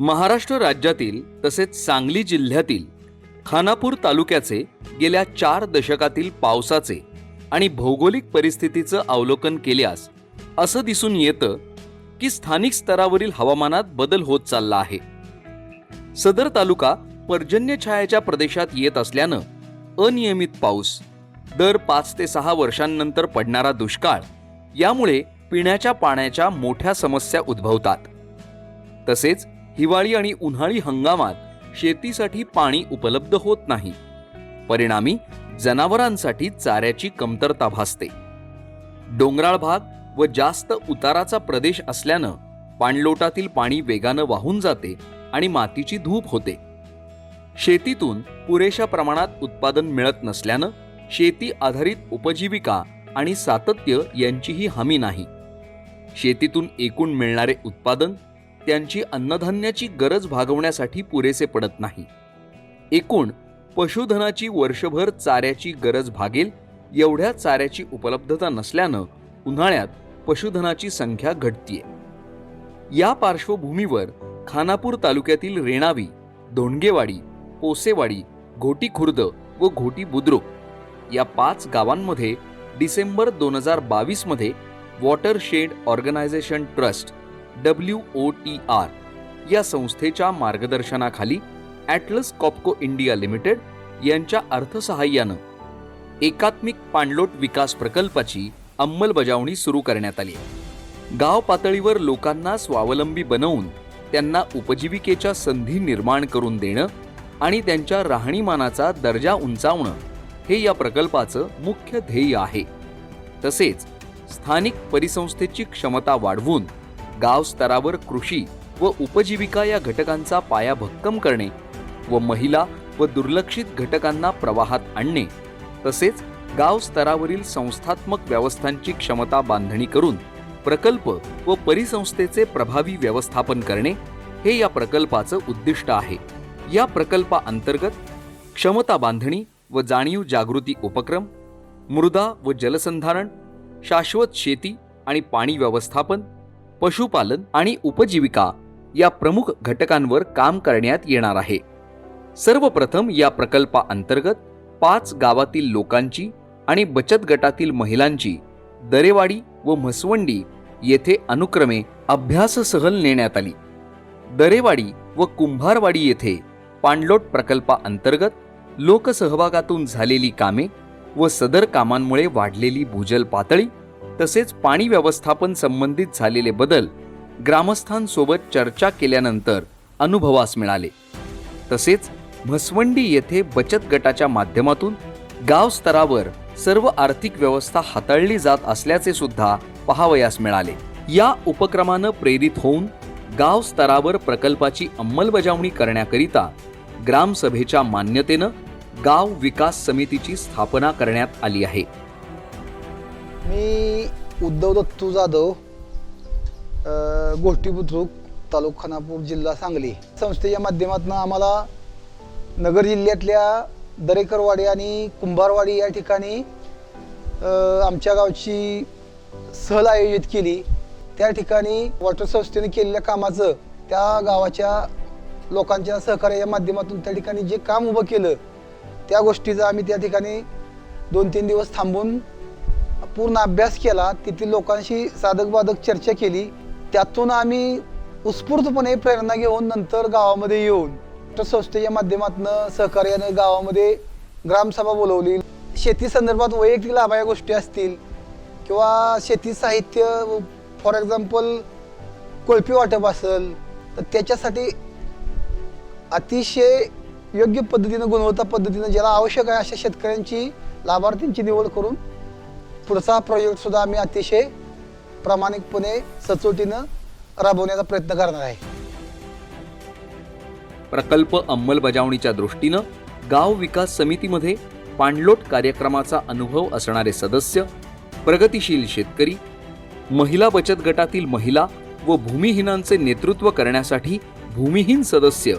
महाराष्ट्र राज्यातील तसेच सांगली जिल्ह्यातील खानापूर तालुक्याचे गेल्या चार दशकातील पावसाचे आणि भौगोलिक परिस्थितीचं अवलोकन केल्यास असं दिसून येतं की स्थानिक स्तरावरील हवामानात बदल होत चालला आहे. सदर तालुका पर्जन्य छायाच्या प्रदेशात येत असल्यानं अनियमित पाऊस दर पाच ते सहा वर्षांनंतर पडणारा दुष्काळ यामुळे पिण्याच्या पाण्याच्या मोठ्या समस्या उद्भवतात. तसेच हिवाळी आणि उन्हाळी हंगामात शेतीसाठी पाणी उपलब्ध होत नाही. परिणामी जनावरांसाठी चाऱ्याची कमतरता भासते. डोंगराळ भाग व जास्त उताराचा प्रदेश असल्यानं पाणलोटातील पाणी वेगानं वाहून जाते आणि मातीची धूप होते. शेतीतून पुरेशा प्रमाणात उत्पादन मिळत नसल्यानं शेती आधारित उपजीविका आणि सातत्य यांचीही हमी नाही. शेतीतून एकूण मिळणारे उत्पादन त्यांची अन्नधान्याची गरज भागवण्यासाठी पुरेसे पडत नाही. एकूण पशुधनाची वर्षभर चाऱ्याची गरज भागेल एवढ्या चाऱ्याची उपलब्धता नसल्यानं उन्हाळ्यात पशुधनाची संख्या घटतीये. या पार्श्वभूमीवर खानापूर तालुक्यातील रेणावी धोंडगेवाडी पोसेवाडी घोटी खुर्द व घोटी बुद्रुक या पाच गावांमध्ये डिसेंबर दोन हजार बावीसमध्ये watershed organisation trust W O T R या संस्थेच्या मार्गदर्शनाखाली ॲटलस कॉपको इंडिया लिमिटेड यांच्या अर्थसहाय्यानं एकात्मिक पाणलोट विकास प्रकल्पाची अंमलबजावणी सुरू करण्यात आली आहे. गाव पातळीवर लोकांना स्वावलंबी बनवून त्यांना उपजीविकेच्या संधी निर्माण करून देणं आणि त्यांच्या राहणीमानाचा दर्जा उंचावणं हे या प्रकल्पाचं मुख्य ध्येय आहे. तसेच स्थानिक परिसंस्थेची क्षमता वाढवून गाव स्तरावर कृषी व उपजीविका या घटकांचा पाया भक्कम करणे व महिला व दुर्लक्षित घटकांना प्रवाहात आणणे तसेच गाव स्तरावरील संस्थात्मक व्यवस्थांची क्षमता बांधणी करून प्रकल्प व परिसंस्थेचे प्रभावी व्यवस्थापन करणे हे या प्रकल्पाचं उद्दिष्ट आहे. या प्रकल्पाअंतर्गत क्षमता बांधणी व जाणीव जागृती उपक्रम मृदा व जलसंधारण शाश्वत शेती आणि पाणी व्यवस्थापन पशुपालन आणि उपजीविका या प्रमुख घटकांवर काम करण्यात येणार आहे. सर्वप्रथम या प्रकल्पाअंतर्गत पाच गावातील लोकांची आणि बचत गटातील महिलांची दरेवाडी व म्हसवंडी येथे अनुक्रमे अभ्यास सहल नेण्यात आली. दरेवाडी व कुंभारवाडी येथे पाणलोट प्रकल्पाअंतर्गत लोकसहभागातून झालेली कामे व सदर कामांमुळे वाढलेली भूजल पातळी तसेच पाणी व्यवस्थापन संबंधित झालेले बदल ग्रामस्थांसोबत चर्चा केल्यानंतर अनुभवास मिळाले. तसेच म्हसवंडी येथे बचत गटाच्या माध्यमातून गाव स्तरावर सर्व आर्थिक व्यवस्था हाताळली जात असल्याचे सुद्धा पाहावयास मिळाले. या उपक्रमानं प्रेरित होऊन गाव स्तरावर प्रकल्पाची अंमलबजावणी करण्याकरिता ग्रामसभेच्या मान्यतेनं गाव विकास समितीची स्थापना करण्यात आली आहे. मी उद्धव दत्तू जाधव गोष्टी बुद्रुक तालुका खानापूर जिल्हा सांगली. संस्थेच्या माध्यमातून आम्हाला नगर जिल्ह्यातल्या दरेकरवाडी आणि कुंभारवाडी या ठिकाणी आमच्या गावची सहल आयोजित केली. त्या ठिकाणी वॉटर संस्थेने केलेल्या कामाचं त्या गावाच्या लोकांच्या सहकार्याच्या माध्यमातून त्या ठिकाणी जे काम उभं केलं त्या गोष्टीचा आम्ही त्या ठिकाणी दोन तीन दिवस थांबून पूर्ण अभ्यास केला तेथील लोकांशी साधक बाधक चर्चा केली. त्यातून आम्ही उत्स्फूर्तपणे प्रेरणा घेऊन नंतर गावामध्ये येऊन तर संस्थेच्या माध्यमातून सहकार्यानं गावामध्ये ग्रामसभा बोलवली. शेती संदर्भात वैयक्तिक लाभाया गोष्टी असतील किंवा शेती साहित्य फॉर एक्झाम्पल कोळपी वाटप असेल तर त्याच्यासाठी अतिशय योग्य पद्धतीनं गुणवत्ता पद्धतीनं ज्याला आवश्यक आहे अशा शेतकऱ्यांची लाभार्थींची निवड करून पुढचा प्रोजेक्ट सुद्धा आम्ही अतिशय प्रामाणिकपणे सचोटीनं राबवण्याचा प्रयत्न करणार आहे. प्रकल्प अंमलबजावणीच्या दृष्टीनं गाव विकास समितीमध्ये पाणलोट कार्यक्रमाचा अनुभव असणारे सदस्य प्रगतिशील शेतकरी महिला बचत गटातील महिला व भूमिहीनांचे नेतृत्व करण्यासाठी भूमिहीन सदस्य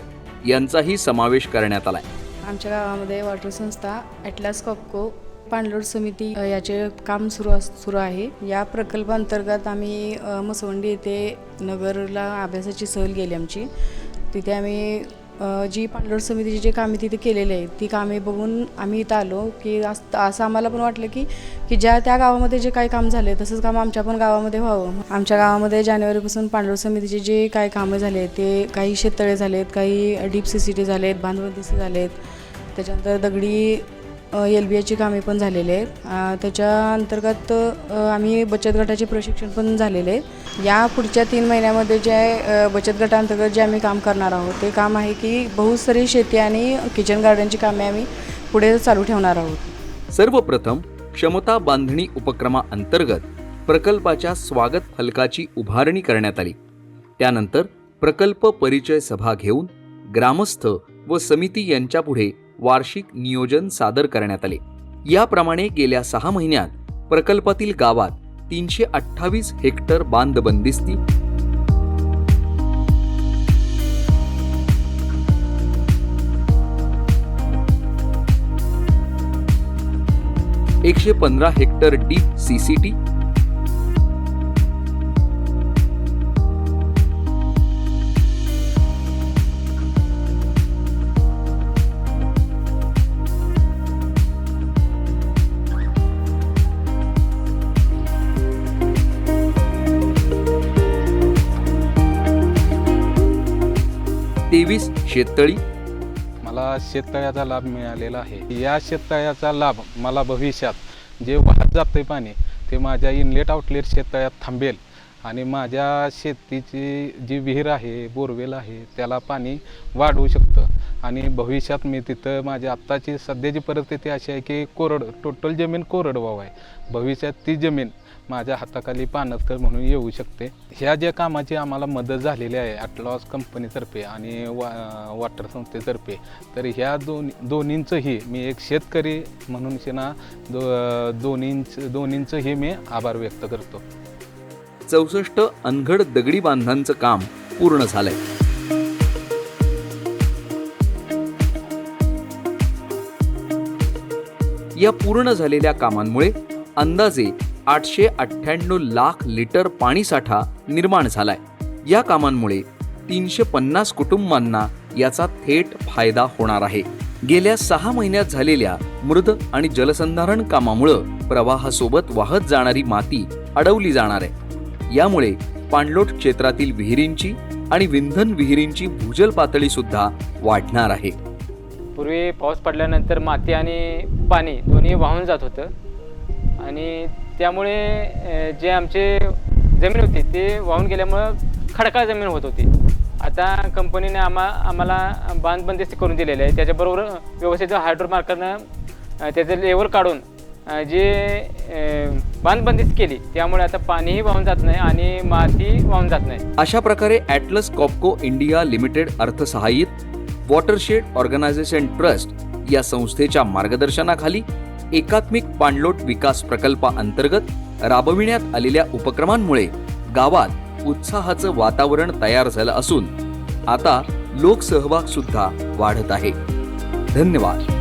यांचाही समावेश करण्यात आलाय. आमच्या गावामध्ये वॉटर संस्था ॲटलास कॉपको पाणलोट समिती याचे काम सुरू अस सुरू आहे. या प्रकल्पांतर्गत आम्ही मसवंडी येथे नगरला अभ्यासाची सहल गेली आमची. तिथे आम्ही जी पाणलोट समितीची जे कामे तिथे केलेली आहेत ती कामे बघून आम्ही इथं आलो की असं आम्हाला पण वाटलं की की ज्या त्या गावामध्ये जे काही काम झाले तसंच काम आमच्या पण गावामध्ये व्हावं. आमच्या गावामध्ये जानेवारीपासून पाणलोट समितीचे जे काही कामं झाले ते काही शेततळे झालेत काही डीप सी सी टी झालेत बांधवंदिसी झालेत. त्याच्यानंतर दगडी एल बी एची कामे पण झालेले आहेत. त्याच्या अंतर्गत आम्ही बचत गटाचे प्रशिक्षण पण झालेले आहे या पुढच्या तीन महिन्यामध्ये जे बचत गटांतर्गत जे आम्ही काम करणार आहोत ते काम आहे की बहुस्तरीय शेती आणि किचन गार्डनची कामे आम्ही पुढे चालू ठेवणार आहोत. सर्वप्रथम क्षमता बांधणी उपक्रमाअंतर्गत प्रकल्पाच्या स्वागत फलकाची उभारणी करण्यात आली. त्यानंतर प्रकल्प परिचय सभा घेऊन ग्रामस्थ व समिती यांच्यापुढे वार्षिक नियोजन सादर करण्यात आले. याप्रमाणे गेल्या सहा महिन्यात प्रकल्पातील गावात तीनशे अठ्ठावीस हेक्टर बांध बंदिस्ती एकशे पंधरा हेक्टर डीप सीसीटी सर्व्हिस शेततळी? मला शेततळ्याचा लाभ मिळालेला आहे. या शेततळ्याचा लाभ मला भविष्यात जे वाहत जातं पाणी ते माझ्या इनलेट आउटलेट शेततळ्यात थांबेल आणि माझ्या शेतीची जी विहीर आहे बोरवेल आहे त्याला पाणी वाढवू शकतं. आणि भविष्यात मी तिथं माझी आत्ताची सध्याची परिस्थिती अशी आहे की कोरड टोटल जमीन कोरडवाव आहे. भविष्यात ती जमीन माझ्या हाताखाली पानसकर म्हणून येऊ शकते. ह्या ज्या कामाची आम्हाला मदत झालेली आहे अटलॉस कंपनीतर्फे आणि वा वॉटर संस्थेतर्फे तर ह्या दोन दोन्हींचंही मी एक शेतकरी म्हणून शिना दो दोन्हींच दोन्हींचंही मी आभार व्यक्त करतो. चौसष्ट अनघड दगडी बांधांचं काम पूर्ण झालंय. या पूर्ण झालेल्या कामांमुळे अंदाजे आठशे अठ्ठ्याण्णव लाख लिटर पाणीसाठा निर्माण झालाय. या कामांमुळे तीनशे पन्नास कुटुंबांना याचा थेट फायदा होणार आहे. गेल्या सहा महिन्यात झालेल्या मृद आणि जलसंधारण कामामुळं प्रवाहासोबत वाहत जाणारी माती अडवली जाणार आहे. यामुळे पाणलोट क्षेत्रातील विहिरींची आणि विंधन विहिरींची भूजल पातळी सुद्धा वाढणार आहे. पूर्वी पाऊस पडल्यानंतर माती आणि पाणी दोन्ही वाहून जात होतं. आणि त्यामुळे जे आमचे जमीन होती ते वाहून गेल्यामुळं खडकाळ जमीन होत होती. आता कंपनीने आम्हा आम्हाला बांध बंदिस्त करून दिलेले आहे. त्याच्याबरोबर व्यवस्थित हायड्रो मार्करनं त्याचं लेवल काढून जे बांधबंदिस्त केली त्यामुळे आता पाणीही वाहून जात नाही आणि माती वाहून जात नाही. अशा प्रकारे ॲटलस कॉपको इंडिया लिमिटेड अर्थसहाय्यित वॉटरशेड ऑर्गनायझेशन ट्रस्ट या संस्थेच्या मार्गदर्शनाखाली एकात्मिक पाणलोट विकास प्रकल्पाअंतर्गत राबविण्यात आलेल्या उपक्रमांमुळे गावात उत्साहाचं वातावरण तयार झालं असून आता लोकसहभाग सुद्धा वाढत आहे. धन्यवाद.